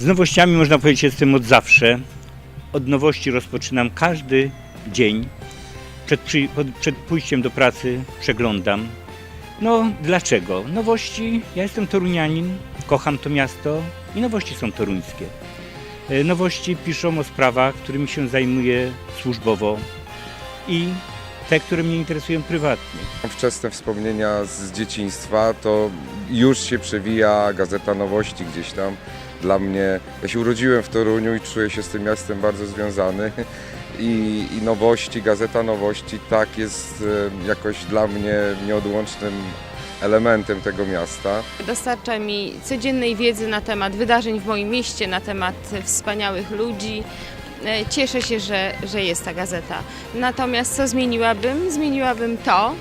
Z nowościami można powiedzieć jestem od zawsze. Od nowości rozpoczynam każdy dzień. Przed, przy, przed pójściem do pracy przeglądam. No dlaczego? Nowości, ja jestem torunianin, kocham to miasto i nowości są toruńskie. E, Nowości piszą o sprawach, którymi się zajmuję służbowo i te, które mnie interesują prywatnie. Wczesne wspomnienia z dzieciństwa to już się przewija Gazeta Nowości gdzieś tam. Dla mnie, ja się urodziłem w Toruniu i czuję się z tym miastem bardzo związany. I, i Nowości, Gazeta Nowości tak jest e, jakoś dla mnie nieodłącznym elementem tego miasta. Dostarcza mi codziennej wiedzy na temat wydarzeń w moim mieście, na temat wspaniałych ludzi. E, Cieszę się, że, że jest ta gazeta. Natomiast co zmieniłabym? Zmieniłabym to,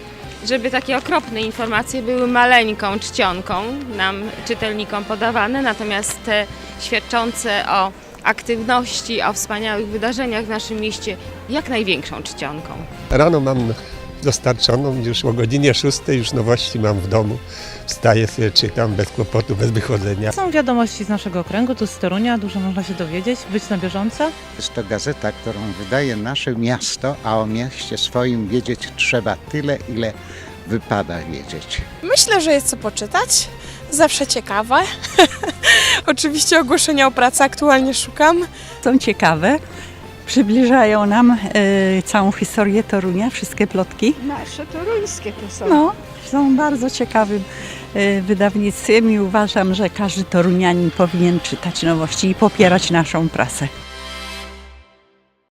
żeby takie okropne informacje były maleńką czcionką nam, czytelnikom podawane, natomiast te świadczące o aktywności, o wspaniałych wydarzeniach w naszym mieście jak największą czcionką. Rano mam dostarczoną, już o godzinie 6 już nowości mam w domu. Wstaję sobie, czytam bez kłopotu, bez wychodzenia. Są wiadomości z naszego okręgu, tu z Torunia, dużo można się dowiedzieć, być na bieżąco. Jest to gazeta, którą wydaje nasze miasto, a o mieście swoim wiedzieć trzeba tyle, ile wypada wiedzieć. Myślę, że jest co poczytać. Zawsze ciekawe. Oczywiście ogłoszenia o pracy aktualnie szukam. są ciekawe. Przybliżają nam e, całą historię Torunia, wszystkie plotki. Nasze toruńskie to są. No, są bardzo ciekawym e, wydawnictwem i uważam, że każdy Torunianin powinien czytać nowości i popierać naszą prasę.